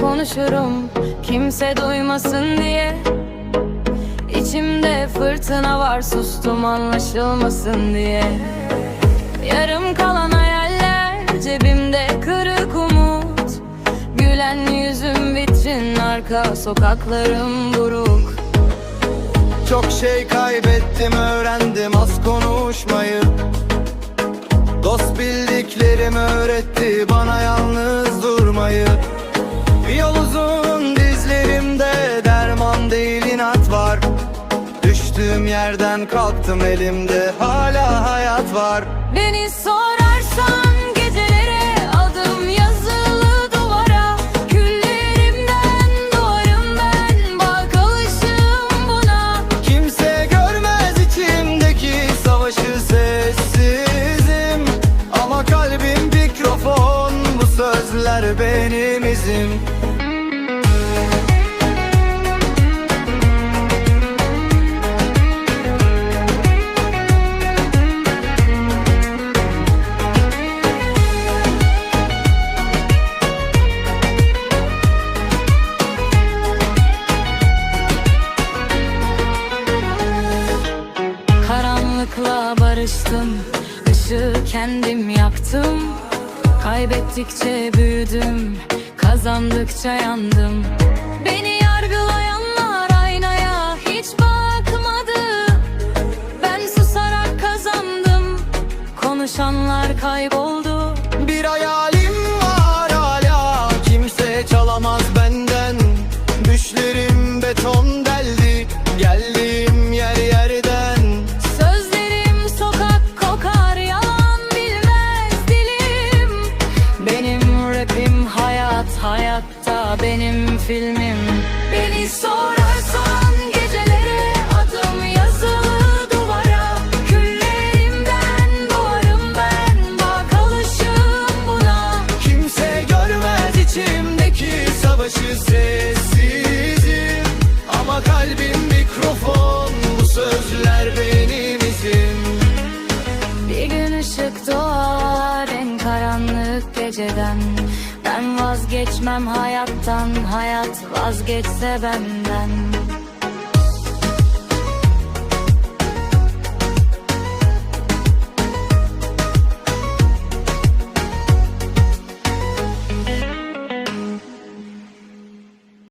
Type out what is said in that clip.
konuşurum. Kimse duymasın diye. İçimde fırtına var sustum anlaşılmasın diye. Yarım kalan hayaller cebimde kırık umut. Gülen yüzüm vitrin arka sokaklarım buruk. Çok şey kaybettim öğrendim az konuşmayı. Dost bildiklerim öğretti bana yalnız durmayı Yol uzun dizlerimde derman değil inat var. Düştüğüm yerden kalktım elimde hala hayat var. Beni sorarsan gecelere adım yazılı duvara. Küllerimden doğarım ben bak alışım buna. Kimse görmez içimdeki savaşı sessizim. Ama kalbim mikrofon bu sözler benim izim Karanlıkla barıştım ışığı kendim yaktım. Kaybettikçe büyüdüm Kazandıkça yandım. Beni yargılayanlar aynaya hiç bakmadı. Ben susarak kazandım Konuşanlar kayboldu. Bir hayalim hayat hayatta benim filmim. Beni sorarsan gecelere adım yazılı duvara. Küllerimden doğarım ben bak alışım buna. Kimse görmez içimdeki savaşı sessizim. Ama kalbim mikrofon bu sözler benim izim. Bir gün ışık doğar en karanlık geceden Ben vazgeçmem hayattan Hayat vazgeçse benden